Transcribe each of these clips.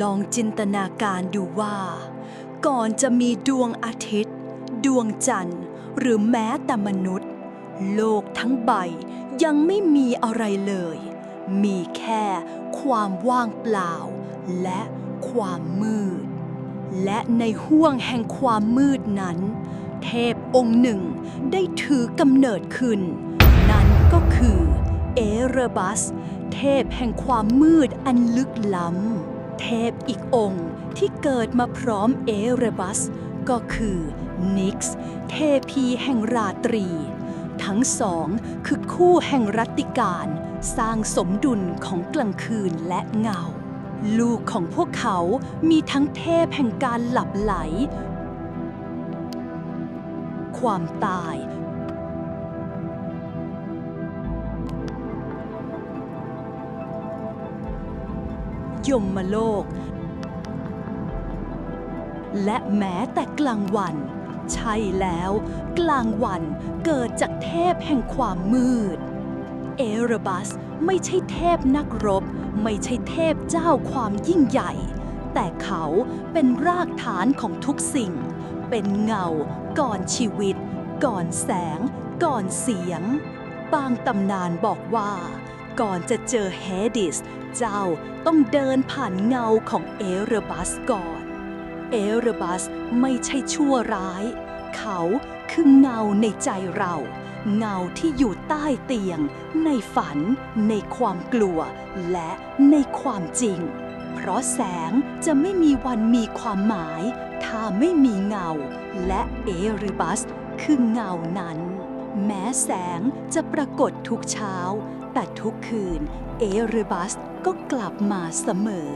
ลองจินตนาการดูว่า ก่อนจะมีดวงอาทิตย์ ดวงจันทร์ หรือแม้แต่มนุษย์ โลกทั้งใบยังไม่มีอะไรเลย มีแค่ความว่างเปล่า และความมืด และในห้วงแห่งความมืดนั้น เทพองค์หนึ่งได้ถือกำเนิดขึ้น นั่นก็คือเอเรบัส เทพแห่งความมืดอันลึกล้ำ เทพอีกองค์ที่เกิดมาพร้อมเอเรบัส ก็คือนิกส์เทพีแห่งราตรี ทั้งสองคือคู่แห่งรัตติการสร้างสมดุลของกลางคืนและเงา ลูกของพวกเขามีทั้งเทพแห่งการหลับไหล ความตาย ยมโลก และแม้แต่กลางวัน ใช่แล้ว กลางวันเกิดจากเทพแห่งความมืด เอเรบัสไม่ใช่เทพนักรบ ไม่ใช่เทพเจ้าความยิ่งใหญ่ แต่เขาเป็นรากฐานของทุกสิ่ง เป็นเงา ก่อนชีวิต ก่อนแสง ก่อนเสียง บางตำนานบอกว่า ก่อนจะเจอเฮดิส เจ้าต้องเดินผ่านเงาของเอเรบัสก่อน เอเรบัสไม่ใช่ชั่วร้าย เขาคือเงาในใจเรา เงาที่อยู่ใต้เตียง ในฝัน ในความกลัว และในความจริง เพราะแสงจะไม่มีวันมีความหมาย ถ้าไม่มีเงา และเอเรบัสคือเงานั้น แม้แสงจะปรากฏทุกเช้า แต่ทุกคืน เอริบัสก็กลับมาเสมอ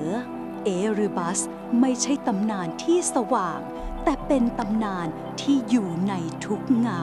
เอริบัสไม่ใช่ตำนานที่สว่าง แต่เป็นตำนานที่อยู่ในทุกเงา